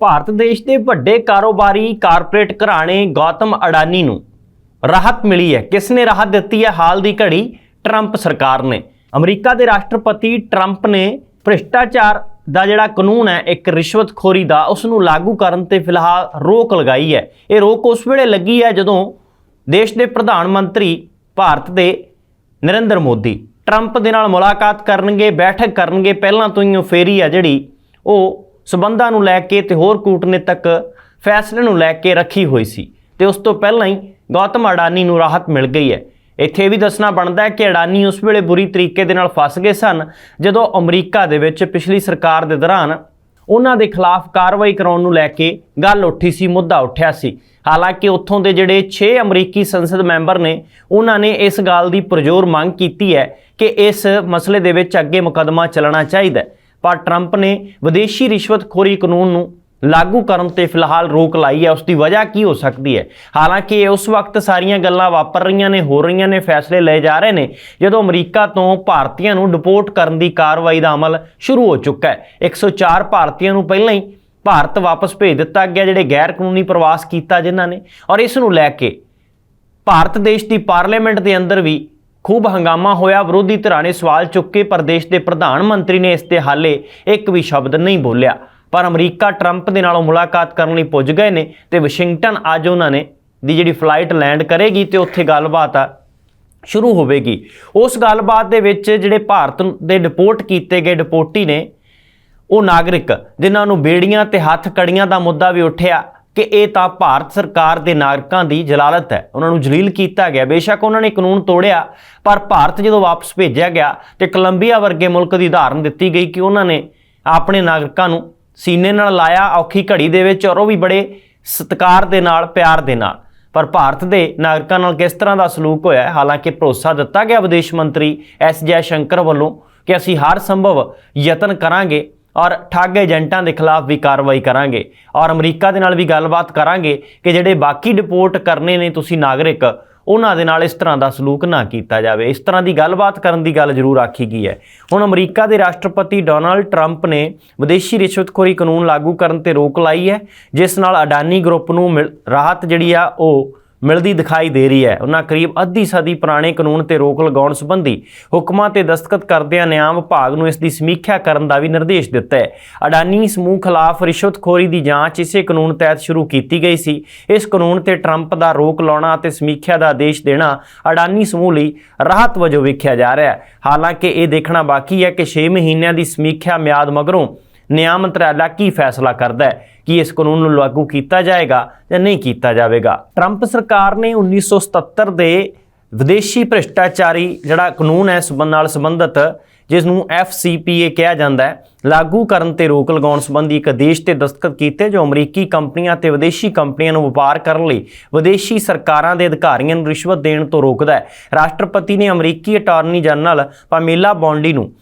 ਭਾਰਤ ਦੇਸ਼ ਦੇ ਵੱਡੇ ਕਾਰੋਬਾਰੀ ਕਾਰਪੋਰੇਟ ਘਰਾਣੇ ਗੌਤਮ ਅਡਾਨੀ ਨੂੰ ਰਾਹਤ ਮਿਲੀ ਹੈ। ਕਿਸ ਨੇ ਰਾਹਤ ਦਿੱਤੀ ਹੈ? ਹਾਲ ਦੀ ਘੜੀ ਟਰੰਪ ਸਰਕਾਰ ਨੇ। ਅਮਰੀਕਾ ਦੇ ਰਾਸ਼ਟਰਪਤੀ ਟਰੰਪ ਨੇ ਭ੍ਰਿਸ਼ਟਾਚਾਰ ਦਾ ਜਿਹੜਾ ਕਾਨੂੰਨ ਹੈ, ਇੱਕ ਰਿਸ਼ਵਤਖੋਰੀ ਦਾ, ਉਸ ਨੂੰ ਲਾਗੂ ਕਰਨ ਤੇ ਫਿਲਹਾਲ ਰੋਕ ਲਗਾਈ ਹੈ। ਇਹ ਰੋਕ ਉਸ ਵੇਲੇ ਲੱਗੀ ਹੈ ਜਦੋਂ ਦੇਸ਼ ਦੇ ਪ੍ਰਧਾਨ ਮੰਤਰੀ ਭਾਰਤ ਦੇ ਨਰਿੰਦਰ ਮੋਦੀ ਟਰੰਪ ਦੇ ਨਾਲ ਮੁਲਾਕਾਤ ਕਰਨਗੇ, ਬੈਠਕ ਕਰਨਗੇ, ਪਹਿਲਾਂ ਤੋਂ ਹੀ ਉਹ ਫੇਰੀ ਆ ਜਿਹੜੀ ਉਹ ਸਬੰਧਾਂ ਨੂੰ ਲੈ ਕੇ ਤੇ ਹੋਰ ਕੂਟਨੀਤਕ ਫੈਸਲੇ ਨੂੰ ਲੈ ਕੇ ਰੱਖੀ ਹੋਈ ਸੀ ਤੇ ਉਸ ਤੋਂ ਪਹਿਲਾਂ ਹੀ ਗੌਤਮ ਅਡਾਨੀ ਨੂੰ ਰਾਹਤ ਮਿਲ ਗਈ ਹੈ। ਇੱਥੇ ਇਹ ਵੀ ਦੱਸਣਾ ਬਣਦਾ ਹੈ ਕਿ ਅਡਾਨੀ ਉਸ ਵੇਲੇ ਬੁਰੀ ਤਰੀਕੇ ਦੇ ਨਾਲ ਫਸ ਗਏ ਸਨ, ਜਦੋਂ ਅਮਰੀਕਾ ਦੇ ਵਿੱਚ ਪਿਛਲੀ ਸਰਕਾਰ ਦੇ ਦੌਰਾਨ ਉਹਨਾਂ ਦੇ ਖਿਲਾਫ ਕਾਰਵਾਈ ਕਰਾਉਣ ਨੂੰ ਲੈ ਕੇ ਗੱਲ ਉੱਠੀ ਸੀ, ਮੁੱਦਾ ਉੱਠਿਆ ਸੀ। ਹਾਲਾਂਕਿ ਉੱਥੋਂ ਦੇ ਜਿਹੜੇ 6 ਅਮਰੀਕੀ ਸੰਸਦ ਮੈਂਬਰ ਨੇ, ਉਹਨਾਂ ਨੇ ਇਸ ਗੱਲ ਦੀ ਪਰਜ਼ੋਰ ਮੰਗ ਕੀਤੀ ਹੈ ਕਿ ਇਸ ਮਸਲੇ ਦੇ ਵਿੱਚ ਅੱਗੇ ਮੁਕੱਦਮਾ ਚੱਲਣਾ ਚਾਹੀਦਾ ਹੈ। ਪਰ ਟਰੰਪ ਨੇ ਵਿਦੇਸ਼ੀ ਰਿਸ਼ਵਤਖੋਰੀ ਕਾਨੂੰਨ ਨੂੰ ਲਾਗੂ ਕਰਨ ਤੇ ਫਿਲਹਾਲ ਰੋਕ ਲਾਈ ਹੈ। ਉਸ ਦੀ ਵਜ੍ਹਾ ਕੀ ਹੋ ਸਕਦੀ ਹੈ? ਹਾਲਾਂਕਿ ਇਹ ਉਸ ਵਕਤ ਸਾਰੀਆਂ ਗੱਲਾਂ ਵਾਪਰ ਰਹੀਆਂ ਨੇ, ਹੋ ਰਹੀਆਂ ਨੇ, ਫੈਸਲੇ ਲਏ ਜਾ ਰਹੇ ਨੇ, ਜਦੋਂ ਅਮਰੀਕਾ ਤੋਂ ਭਾਰਤੀਆਂ ਨੂੰ ਡਿਪੋਰਟ ਕਰਨ ਦੀ ਕਾਰਵਾਈ ਦਾ ਅਮਲ ਸ਼ੁਰੂ ਹੋ ਚੁੱਕਾ ਹੈ। 104 ਭਾਰਤੀਆਂ ਨੂੰ ਪਹਿਲਾਂ ਹੀ ਭਾਰਤ ਵਾਪਸ ਭੇਜ ਦਿੱਤਾ ਗਿਆ, ਜਿਹੜੇ ਗੈਰ ਕਾਨੂੰਨੀ ਪ੍ਰਵਾਸ ਕੀਤਾ ਜਿਨ੍ਹਾਂ ਨੇ। ਔਰ ਇਸ ਨੂੰ ਲੈ ਕੇ ਭਾਰਤ ਦੇਸ਼ ਦੀ ਪਾਰਲੀਮੈਂਟ ਦੇ ਅੰਦਰ ਵੀ ਖੂਬ ਹੰਗਾਮਾ ਹੋਇਆ, ਵਿਰੋਧੀ ਧਿਰਾਂ ਨੇ ਸਵਾਲ ਚੁੱਕੇ ਪਰ ਦੇਸ਼ ਦੇ ਪ੍ਰਧਾਨ ਮੰਤਰੀ ਨੇ ਇਸ ਤੇ ਹਾਲੇ ਇੱਕ ਵੀ ਸ਼ਬਦ ਨਹੀਂ ਬੋਲਿਆ। ਪਰ ਅਮਰੀਕਾ ਟਰੰਪ ਦੇ ਨਾਲੋਂ ਮੁਲਾਕਾਤ ਕਰਨ ਲਈ ਪੁੱਜ ਗਏ ਨੇ ਤੇ ਵਾਸ਼ਿੰਗਟਨ ਅੱਜ ਉਹਨਾਂ ਨੇ ਦੀ ਜਿਹੜੀ ਫਲਾਈਟ ਲੈਂਡ ਕਰੇਗੀ ਤੇ ਉੱਥੇ ਗੱਲਬਾਤ ਆ ਸ਼ੁਰੂ ਹੋਵੇਗੀ। ਉਸ ਗੱਲਬਾਤ ਦੇ ਵਿੱਚ ਜਿਹੜੇ ਭਾਰਤ ਦੇ ਡਿਪੋਰਟ ਕੀਤੇ ਗਏ ਡਿਪੋਰਟੀ ਨੇ, ਉਹ ਨਾਗਰਿਕ, ਜਿਨ੍ਹਾਂ ਨੂੰ ਬੇੜੀਆਂ ਤੇ ਹੱਥ ਕੜੀਆਂ ਦਾ ਮੁੱਦਾ ਵੀ ਉੱਠਿਆ ਕਿ ਇਹ ਤਾਂ ਭਾਰਤ ਸਰਕਾਰ ਦੇ ਨਾਗਰਿਕਾਂ ਦੀ ਜਲਾਲਤ ਹੈ। ਉਹਨਾਂ ਨੂੰ ਜਲੀਲ ਕੀਤਾ ਗਿਆ। ਬੇਸ਼ੱਕ ਉਹਨਾਂ ਨੇ ਕਾਨੂੰਨ ਤੋੜਿਆ, ਪਰ ਭਾਰਤ ਜਦੋਂ ਵਾਪਸ ਭੇਜਿਆ ਗਿਆ ਤੇ ਕੋਲੰਬੀਆ ਵਰਗੇ ਮੁਲਕ ਦੀ ਉਦਾਹਰਨ ਦਿੱਤੀ ਗਈ ਕਿ ਉਹਨਾਂ ਨੇ ਆਪਣੇ ਨਾਗਰਿਕਾਂ ਨੂੰ ਸੀਨੇ ਨਾਲ ਲਾਇਆ, ਔਖੀ ਘੜੀ ਦੇ ਵਿੱਚ, ਔਰ ਉਹ ਵੀ ਬੜੇ ਸਤਿਕਾਰ ਦੇ ਨਾਲ, ਪਿਆਰ ਦੇ ਨਾਲ। ਪਰ ਭਾਰਤ ਦੇ ਨਾਗਰਿਕਾਂ ਨਾਲ ਕਿਸ ਤਰ੍ਹਾਂ ਦਾ ਸਲੂਕ ਹੋਇਆ ਹੈ? ਹਾਲਾਂਕਿ ਭਰੋਸਾ ਦਿੱਤਾ ਗਿਆ ਵਿਦੇਸ਼ ਮੰਤਰੀ ਐਸ ਜੈ ਸ਼ੰਕਰ ਵੱਲੋਂ ਕਿ ਅਸੀਂ ਹਰ ਸੰਭਵ ਯਤਨ ਕਰਾਂਗੇ। ਔਰ ਠੱਗ ਏਜੰਟਾਂ ਦੇ ਖਿਲਾਫ ਵੀ ਕਾਰਵਾਈ ਕਰਾਂਗੇ। ਔਰ ਅਮਰੀਕਾ ਦੇ ਨਾਲ ਵੀ ਗੱਲਬਾਤ ਕਰਾਂਗੇ ਕਿ ਜਿਹੜੇ ਬਾਕੀ ਡਿਪੋਰਟ ਕਰਨੇ ਨੇ ਤੁਸੀਂ ਨਾਗਰਿਕ, ਉਹਨਾਂ ਦੇ ਨਾਲ ਇਸ ਤਰ੍ਹਾਂ ਦਾ ਸਲੂਕ ਨਾ ਕੀਤਾ ਜਾਵੇ। ਇਸ ਤਰ੍ਹਾਂ ਦੀ ਗੱਲਬਾਤ ਕਰਨ ਦੀ ਗੱਲ ਜ਼ਰੂਰ ਆਖੀ ਗਈ ਹੈ। ਹੁਣ ਅਮਰੀਕਾ ਦੇ ਰਾਸ਼ਟਰਪਤੀ ਡੋਨਾਲਡ ਟਰੰਪ ਨੇ ਵਿਦੇਸ਼ੀ ਰਿਸ਼ਵਤਖੋਰੀ ਕਾਨੂੰਨ ਲਾਗੂ ਕਰਨ ਤੇ ਰੋਕ ਲਾਈ ਹੈ, ਜਿਸ ਨਾਲ ਅਡਾਨੀ ਗਰੁੱਪ ਨੂੰ ਮਿਲ- ਰਾਹਤ ਜਿਹੜੀ ਆ ਉਹ ਮਿਲਦੀ ਦਿਖਾਈ ਦੇ ਰਹੀ ਹੈ। ਉਹਨਾਂ ਕਰੀਬ ਅੱਧੀ ਸਦੀ ਪੁਰਾਣੇ ਕਾਨੂੰਨ ਤੇ ਰੋਕ ਲਗਾਉਣ ਸੰਬੰਧੀ ਹੁਕਮਾਂ ਤੇ ਦਸਤਖਤ ਕਰਦਿਆਂ ਨਿਆਂ ਵਿਭਾਗ ਨੂੰ ਇਸ ਦੀ ਸਮੀਖਿਆ ਕਰਨ ਦਾ ਵੀ ਨਿਰਦੇਸ਼ ਦਿੱਤਾ ਹੈ। ਅਡਾਨੀ ਸਮੂਹ ਖਿਲਾਫ ਰਿਸ਼ਵਤਖੋਰੀ ਦੀ ਜਾਂਚ ਇਸੇ ਕਾਨੂੰਨ ਤਹਿਤ ਸ਼ੁਰੂ ਕੀਤੀ ਗਈ ਸੀ। ਇਸ ਕਾਨੂੰਨ ਤੇ ਟਰੰਪ ਦਾ ਰੋਕ ਲਾਉਣਾ ਅਤੇ ਸਮੀਖਿਆ ਦਾ ਆਦੇਸ਼ ਦੇਣਾ ਅਡਾਨੀ ਸਮੂਹ ਲਈ ਰਾਹਤ ਵਜੋਂ ਵੇਖਿਆ ਜਾ ਰਿਹਾ ਹੈ। ਹਾਲਾਂਕਿ ਇਹ ਦੇਖਣਾ ਬਾਕੀ ਹੈ ਕਿ 6 ਮਹੀਨਿਆਂ ਦੀ ਸਮੀਖਿਆ ਮਿਆਦ ਮਗਰੋਂ ਨਿਆਂ ਮੰਤਰਾਲਾ ਕੀ ਫੈਸਲਾ ਕਰਦਾ ਹੈ? ਕਿ ਇਸ ਕਾਨੂੰਨ ਨੂੰ ਲਾਗੂ ਕੀਤਾ ਜਾਏਗਾ ਜਾਂ ਨਹੀਂ ਕੀਤਾ ਜਾਵੇਗਾ? ਟਰੰਪ ਸਰਕਾਰ ਨੇ 1977 ਦੇ ਵਿਦੇਸ਼ੀ ਭ੍ਰਿਸ਼ਟਾਚਾਰੀ ਜਿਹੜਾ ਕਾਨੂੰਨ ਹੈ ਇਸ ਸੰਬੰਧ ਨਾਲ ਸੰਬੰਧਿਤ, ਜਿਸ ਨੂੰ FCPA ਕਿਹਾ ਜਾਂਦਾ ਹੈ, ਲਾਗੂ ਕਰਨ ਤੇ ਰੋਕ ਲਗਾਉਣ ਸੰਬੰਧੀ ਇੱਕ ਆਦੇਸ਼ ਤੇ ਦਸਤਖਤ ਕੀਤੇ ਜੋ ਅਮਰੀਕੀ ਕੰਪਨੀਆਂ ਤੇ ਵਿਦੇਸ਼ੀ ਕੰਪਨੀਆਂ ਨੂੰ ਵਪਾਰ ਕਰਨ ਲਈ ਵਿਦੇਸ਼ੀ ਸਰਕਾਰਾਂ ਦੇ ਅਧਿਕਾਰੀਆਂ ਨੂੰ ਰਿਸ਼ਵਤ ਦੇਣ ਤੋਂ ਰੋਕਦਾ ਹੈ। ਰਾਸ਼ਟਰਪਤੀ ਨੇ ਅਮਰੀਕੀ ਅਟਾਰਨੀ ਜਨਰਲ ਪਾਮੇਲਾ ਬੌਂਡੀ ਨੂੰ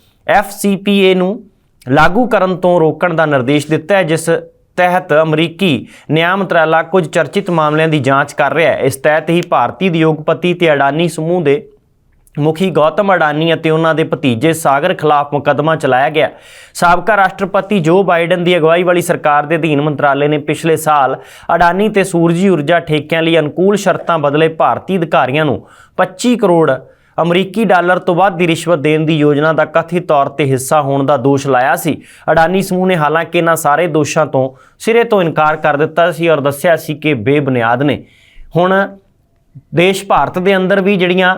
FCPA ਨੂੰ ਲਾਗੂ ਕਰਨ ਤੋਂ ਰੋਕਣ ਦਾ ਨਿਰਦੇਸ਼ ਦਿੱਤਾ ਹੈ, ਜਿਸ ਤਹਿਤ ਅਮਰੀਕੀ ਨਿਆਂ ਮੰਤਰਾਲਾ ਕੁਝ ਚਰਚਿਤ ਮਾਮਲਿਆਂ ਦੀ ਜਾਂਚ ਕਰ ਰਿਹਾ ਹੈ। ਇਸ ਤਹਿਤ ਹੀ ਭਾਰਤੀ ਉਦਯੋਗਪਤੀ ਤੇ ਅਡਾਨੀ ਸਮੂਹ ਦੇ ਮੁਖੀ ਗੌਤਮ ਅਡਾਨੀ ਅਤੇ ਉਹਨਾਂ ਦੇ ਭਤੀਜੇ ਸਾਗਰ ਖਿਲਾਫ ਮੁਕੱਦਮਾ ਚਲਾਇਆ ਗਿਆ। ਸਾਬਕਾ ਰਾਸ਼ਟਰਪਤੀ ਜੋ ਬਾਈਡਨ ਦੀ ਅਗਵਾਈ ਵਾਲੀ ਸਰਕਾਰ ਦੇ ਅਧੀਨ ਮੰਤਰਾਲੇ ਨੇ ਪਿਛਲੇ ਸਾਲ ਅਡਾਨੀ ਤੇ ਸੂਰਜੀ ਊਰਜਾ ਠੇਕਿਆਂ ਲਈ ਅਨੁਕੂਲ ਸ਼ਰਤਾਂ ਬਦਲੇ ਭਾਰਤੀ ਅਧਿਕਾਰੀਆਂ ਨੂੰ 25 ਕਰੋੜ ਅਮਰੀਕੀ ਡਾਲਰ ਤੋਂ ਵੱਧ ਦੀ ਰਿਸ਼ਵਤ ਦੇਣ ਦੀ ਯੋਜਨਾ ਦਾ ਕਥਿਤ ਤੌਰ ਤੇ ਹਿੱਸਾ ਹੋਣ ਦਾ ਦੋਸ਼ ਲਾਇਆ ਸੀ। ਅਡਾਨੀ ਸਮੂਹ ਨੇ ਹਾਲਾਂਕਿ ਇਹਨਾਂ ਸਾਰੇ ਦੋਸ਼ਾਂ ਤੋਂ ਸਿਰੇ ਤੋਂ ਇਨਕਾਰ ਕਰ ਦਿੱਤਾ ਸੀ ਔਰ ਦੱਸਿਆ ਸੀ ਕਿ ਬੇਬੁਨਿਆਦ ਨੇ। ਹੁਣ ਦੇਸ਼ ਭਾਰਤ ਦੇ ਅੰਦਰ ਵੀ ਜਿਹੜੀਆਂ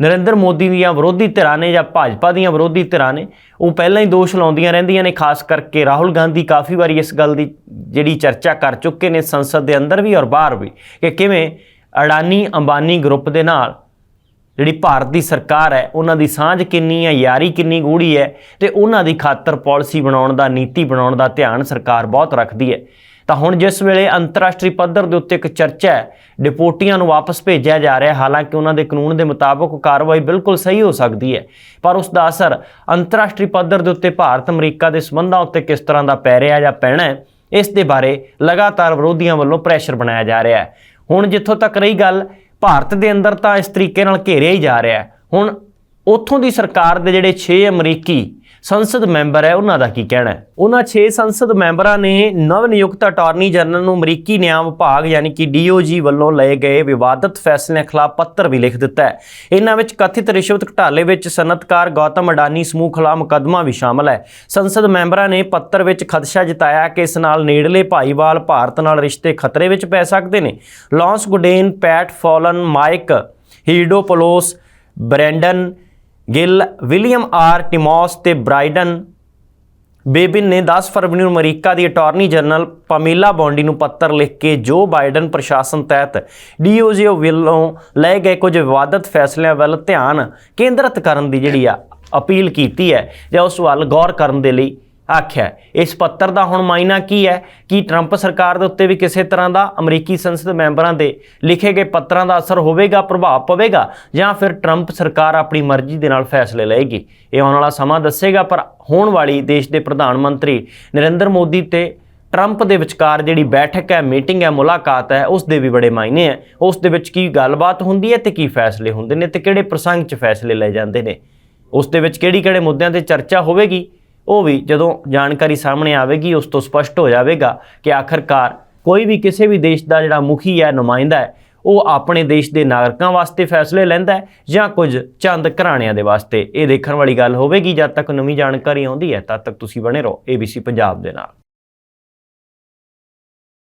ਨਰਿੰਦਰ ਮੋਦੀ ਦੀਆਂ ਵਿਰੋਧੀ ਧਿਰਾਂ ਨੇ ਜਾਂ ਭਾਜਪਾ ਦੀਆਂ ਵਿਰੋਧੀ ਧਿਰਾਂ ਨੇ, ਉਹ ਪਹਿਲਾਂ ਹੀ ਦੋਸ਼ ਲਾਉਂਦੀਆਂ ਰਹਿੰਦੀਆਂ ਨੇ, ਖਾਸ ਕਰਕੇ ਰਾਹੁਲ ਗਾਂਧੀ ਕਾਫੀ ਵਾਰੀ ਇਸ ਗੱਲ ਦੀ ਜਿਹੜੀ ਚਰਚਾ ਕਰ ਚੁੱਕੇ ਨੇ ਸੰਸਦ ਦੇ ਅੰਦਰ ਵੀ ਔਰ ਬਾਹਰ ਵੀ ਕਿ ਕਿਵੇਂ ਅਡਾਨੀ ਅੰਬਾਨੀ ਗਰੁੱਪ ਦੇ ਨਾਲ ਜਿਹੜੀ ਭਾਰਤ ਦੀ ਸਰਕਾਰ ਹੈ, ਉਹਨਾਂ ਦੀ ਸਾਂਝ ਕਿੰਨੀ ਹੈ, ਯਾਰੀ ਕਿੰਨੀ ਗੂੜੀ ਹੈ ਤੇ ਉਹਨਾਂ ਦੀ ਖਾਤਰ ਪਾਲਿਸੀ ਬਣਾਉਣ ਦਾ, ਨੀਤੀ ਬਣਾਉਣ ਦਾ ਧਿਆਨ ਸਰਕਾਰ ਬਹੁਤ ਰੱਖਦੀ ਹੈ। ਤਾਂ ਹੁਣ ਜਿਸ ਵੇਲੇ ਅੰਤਰਰਾਸ਼ਟਰੀ ਪੱਧਰ ਦੇ ਉੱਤੇ ਇੱਕ ਚਰਚਾ ਹੈ ਡਿਪੋਰਟੀਆਂ ਨੂੰ ਵਾਪਸ ਭੇਜਿਆ ਜਾ ਰਿਹਾ, ਹਾਲਾਂਕਿ ਉਹਨਾਂ ਦੇ ਕਾਨੂੰਨ ਦੇ ਮੁਤਾਬਕ ਕਾਰਵਾਈ ਬਿਲਕੁਲ ਸਹੀ ਹੋ ਸਕਦੀ ਹੈ। ਪਰ ਉਸ ਦਾ ਅਸਰ ਅੰਤਰਰਾਸ਼ਟਰੀ ਪੱਧਰ ਦੇ ਉੱਤੇ ਭਾਰਤ, ਅਮਰੀਕਾ ਦੇ ਸਬੰਧਾਂ ਉੱਤੇ ਕਿਸ ਤਰ੍ਹਾਂ ਦਾ ਪੈ ਰਿਹਾ ਜਾਂ ਪੈਣਾ ਹੈ, ਇਸ ਦੇ ਬਾਰੇ ਲਗਾਤਾਰ ਵਿਰੋਧੀਆਂ ਵੱਲੋਂ ਪ੍ਰੈਸ਼ਰ ਬਣਾਇਆ ਜਾ ਰਿਹਾ ਹੈ। ਹੁਣ ਜਿੱਥੋਂ ਤੱਕ ਰਹੀ ਗੱਲ ਭਾਰਤ ਦੇ ਅੰਦਰ ਤਾਂ ਇਸ ਤਰੀਕੇ ਨਾਲ ਘੇਰਿਆ ਹੀ ਜਾ ਰਿਹਾ ਹੁਣ ਉੱਥੋਂ ਦੀ ਸਰਕਾਰ ਦੇ ਜਿਹੜੇ 6 ਅਮਰੀਕੀ ਸੰਸਦ ਮੈਂਬਰ ਹੈ, ਉਹਨਾਂ ਦਾ ਕੀ ਕਹਿਣਾ ਹੈ? ਉਹਨਾਂ 6 ਸੰਸਦ ਮੈਂਬਰਾਂ ਨੇ ਨਵ ਨਿਯੁਕਤ ਅਟਾਰਨੀ ਜਨਰਲ ਨੂੰ ਅਮਰੀਕੀ ਨਿਆਂ ਵਿਭਾਗ ਯਾਨੀ ਕਿ DOJ ਵੱਲੋਂ ਲਏ ਗਏ ਵਿਵਾਦਤ ਫੈਸਲਿਆਂ ਖਿਲਾਫ ਪੱਤਰ ਵੀ ਲਿਖ ਦਿੱਤਾ ਹੈ। ਇਹਨਾਂ ਵਿੱਚ ਕਥਿਤ ਰਿਸ਼ਵਤ ਘੁਟਾਲੇ ਵਿੱਚ ਸਨਅਤਕਾਰ ਗੌਤਮ ਅਡਾਨੀ ਸਮੂਹ ਖਿਲਾਫ ਮੁਕੱਦਮਾ ਵੀ ਸ਼ਾਮਲ ਹੈ। ਸੰਸਦ ਮੈਂਬਰਾਂ ਨੇ ਪੱਤਰ ਵਿੱਚ ਖਦਸ਼ਾ ਜਤਾਇਆ ਕਿ ਇਸ ਨਾਲ ਨੇੜਲੇ ਭਾਈਵਾਲ ਭਾਰਤ ਨਾਲ ਰਿਸ਼ਤੇ ਖਤਰੇ ਵਿੱਚ ਪੈ ਸਕਦੇ ਨੇ। Lance Gooden, Pat Fallon, Mike Haridopolos, Brandon Gill, William R Timmons ਤੇ ਬ੍ਰਾਈਡਨ ਬੇਬਿਨ ਨੇ 10 ਫਰਵਰੀ ਨੂੰ ਅਮਰੀਕਾ ਦੀ ਅਟਾਰਨੀ ਜਨਰਲ ਪਮੀਲਾ ਬੌਂਡੀ ਨੂੰ ਪੱਤਰ ਲਿਖ ਕੇ ਜੋ ਬਾਈਡਨ ਪ੍ਰਸ਼ਾਸਨ ਤਹਿਤ ਡੀਓਜੀ ਵੱਲੋਂ ਲਏ ਗਏ ਕੁਝ ਵਿਵਾਦਤ ਫੈਸਲਿਆਂ ਵੱਲ ਧਿਆਨ ਕੇਂਦਰਿਤ ਕਰਨ ਦੀ ਜਿਹੜੀ ਆ ਅਪੀਲ ਕੀਤੀ ਹੈ ਜਾਂ ਉਸ ਵੱਲ ਗੌਰ ਕਰਨ ਦੇ ਲਈ ਆਖਿਆ ਇਸ ਪੱਤਰ ਦਾ ਹੁਣ ਮਾਇਨਾ ਕੀ ਹੈ? ਕਿ ਟਰੰਪ ਸਰਕਾਰ ਦੇ ਉੱਤੇ ਵੀ ਕਿਸੇ ਤਰ੍ਹਾਂ ਦਾ ਅਮਰੀਕੀ ਸੰਸਦ ਮੈਂਬਰਾਂ ਦੇ ਲਿਖੇ ਗਏ ਪੱਤਰਾਂ ਦਾ ਅਸਰ ਹੋਵੇਗਾ, ਪ੍ਰਭਾਵ ਪਵੇਗਾ ਜਾਂ ਫਿਰ ਟਰੰਪ ਸਰਕਾਰ ਆਪਣੀ ਮਰਜ਼ੀ ਦੇ ਨਾਲ ਫੈਸਲੇ ਲਏਗੀ? ਇਹ ਆਉਣ ਵਾਲਾ ਸਮਾਂ ਦੱਸੇਗਾ, ਪਰ ਹੋਣ ਵਾਲੀ ਦੇਸ਼ ਦੇ ਪ੍ਰਧਾਨ ਮੰਤਰੀ ਨਰਿੰਦਰ ਮੋਦੀ ਤੇ ਟਰੰਪ ਦੇ ਵਿਚਕਾਰ ਜਿਹੜੀ ਬੈਠਕ ਹੈ, ਮੀਟਿੰਗ ਹੈ, ਮੁਲਾਕਾਤ ਹੈ, ਉਸ ਦੇ ਵੀ ਬੜੇ ਮਾਇਨੇ ਹੈ। ਉਸ ਦੇ ਵਿੱਚ ਕੀ ਗੱਲਬਾਤ ਹੁੰਦੀ ਹੈ ਤੇ ਕੀ ਫੈਸਲੇ ਹੁੰਦੇ ਨੇ ਤੇ ਕਿਹੜੇ ਪ੍ਰਸੰਗ 'ਚ ਫੈਸਲੇ ਲਏ ਜਾਂਦੇ ਨੇ? ਉਸ ਦੇ ਵਿੱਚ ਕਿਹੜੀ-ਕਿਹੜੇ ਮੁੱਦਿਆਂ ਤੇ ਚਰਚਾ ਹੋਵੇਗੀ? ਉਹ ਵੀ ਜਦੋਂ ਜਾਣਕਾਰੀ ਸਾਹਮਣੇ ਆਵੇਗੀ, ਉਸ ਤੋਂ ਸਪਸ਼ਟ ਹੋ ਜਾਵੇਗਾ ਕਿ ਆਖਰਕਾਰ ਕੋਈ ਵੀ ਕਿਸੇ ਵੀ ਦੇਸ਼ ਦਾ ਜਿਹੜਾ ਮੁਖੀ ਹੈ, ਨੁਮਾਇੰਦਾ ਹੈ, ਉਹ ਆਪਣੇ ਦੇਸ਼ ਦੇ ਨਾਗਰਿਕਾਂ ਵਾਸਤੇ ਫੈਸਲੇ ਲੈਂਦਾ ਹੈ ਜਾਂ ਕੁਝ ਚੰਦ ਘਰਾਣਿਆਂ ਦੇ ਵਾਸਤੇ। ਇਹ ਦੇਖਣ ਵਾਲੀ ਗੱਲ ਹੋਵੇਗੀ, ਜਦ ਤੱਕ ਨਵੀਂ ਜਾਣਕਾਰੀ ਆਉਂਦੀ ਹੈ, ਤਦ ਤੱਕ ਤੁਸੀਂ ਬਣੇ ਰਹੋ ABC ਪੰਜਾਬ ਦੇ ਨਾਲ।